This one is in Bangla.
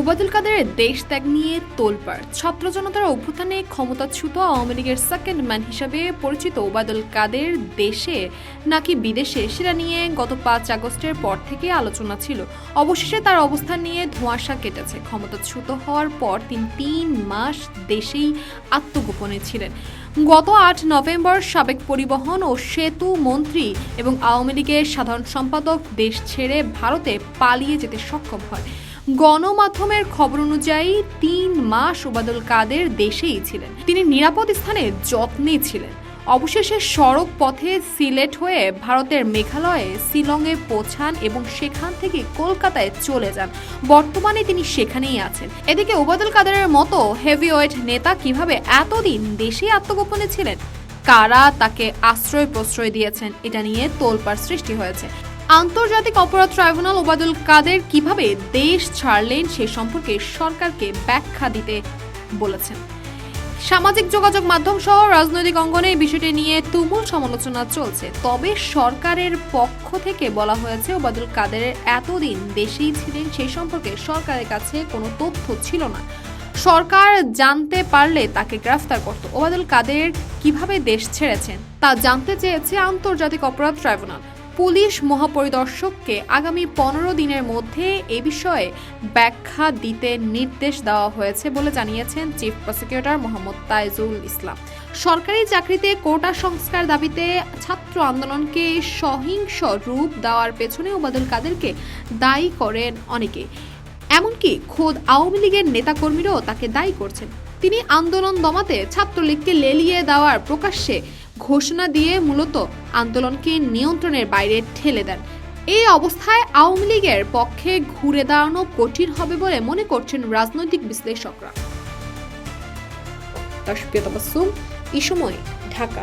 ওবায়দুল কাদেরের দেশ ত্যাগ নিয়ে তোলপাড়। ছাত্র জনতার অভ্যুত্থানে ক্ষমতাচ্যুত আওয়ামী লীগের সেকেন্ড ম্যান হিসাবে পরিচিত ওবায়দুল কাদের দেশে নাকি বিদেশে সেটা নিয়ে গত পাঁচ আগস্টের পর থেকে আলোচনা ছিল। অবশেষে তার অবস্থান নিয়ে ধোঁয়াশা কেটেছে। ক্ষমতাচ্যুত হওয়ার পর তিনি তিন মাস দেশেই আত্মগোপনে ছিলেন। গত আট নভেম্বর সাবেক পরিবহন ও সেতু মন্ত্রী এবং আওয়ামী লীগের সাধারণ সম্পাদক দেশ ছেড়ে ভারতে পালিয়ে যেতে সক্ষম হয়। গণমাধ্যমের খবর অনুযায়ী তিন মাস ওবাদুল কাদের দেশেই ছিলেন। তিনি নিরাপদ স্থানে যত্নে ছিলেন। অবশেষে সড়ক পথে সিলেট হয়ে ভারতের মেঘালয়ে শিলংয়ে পৌঁছান এবং সেখান থেকে কলকাতায় চলে যান। বর্তমানে তিনি সেখানেই আছেন। এদিকে ওবাদুল কাদেরের মতো হেভিওয়েট নেতা কীভাবে এতদিন দেশেই আত্মগোপনে ছিলেন? কারা তাকে আশ্রয় প্রশ্রয় দিয়েছেন, এটা নিয়ে তোলপাড় সৃষ্টি হয়েছে। আন্তর্জাতিক অপরাধ ট্রাইব্যুনাল ওবায়দুল কাদের কীভাবে দেশ ছাড়লেন সে সম্পর্কে সরকারকে ব্যাখ্যা দিতে বলেছেন। সামাজিক যোগাযোগ মাধ্যম সহ রাজনৈতিক অঙ্গনে এই বিষয়টি নিয়ে তুমুল সমালোচনা চলছে। তবে সরকারের পক্ষ থেকে বলা হয়েছে, ওবায়দুল কাদেরের এতদিন দেশেই ছিলেন সেই সম্পর্কে সরকারের কাছে কোনো তথ্য ছিল না। সরকার জানতে পারলে তাকে গ্রেফতার করত। ওবায়দুল কাদের কীভাবে দেশ ছেড়েছেন তা জানতে চেয়েছে আন্তর্জাতিক অপরাধ ট্রাইব্যুনাল। পুলিশ মহাপরিদর্শককে আগামী পনেরো দিনের মধ্যে এ বিষয়ে ব্যাখ্যা দিতে নির্দেশ দেওয়া হয়েছে বলে জানিয়েছেন চিফ প্রসিকিউটর মোহাম্মদ তাইজুল ইসলাম। সরকারি চাকরিতে কোটা সংস্কার দাবিতে ছাত্র আন্দোলনকে সহিংস রূপ দেওয়ার পেছনে ওবাদুল কাদেরকে দায়ী করেন অনেকে। এমনকি খোদ আওয়ামী লীগের নেতাকর্মীরাও তাকে দায়ী করছেন। তিনি আন্দোলন দমাতে ছাত্রলীগকে লেলিয়ে দেওয়ার প্রকাশ্যে ঘোষণা দিয়ে মূলত আন্দোলনকে নিয়ন্ত্রণের বাইরে ঠেলে দেন। এই অবস্থায় আওয়ামী লীগের পক্ষে ঘুরে দাঁড়ানো কঠিন হবে বলে মনে করছেন রাজনৈতিক বিশ্লেষকরা। তাবাসসুম এই সময় ঢাকা।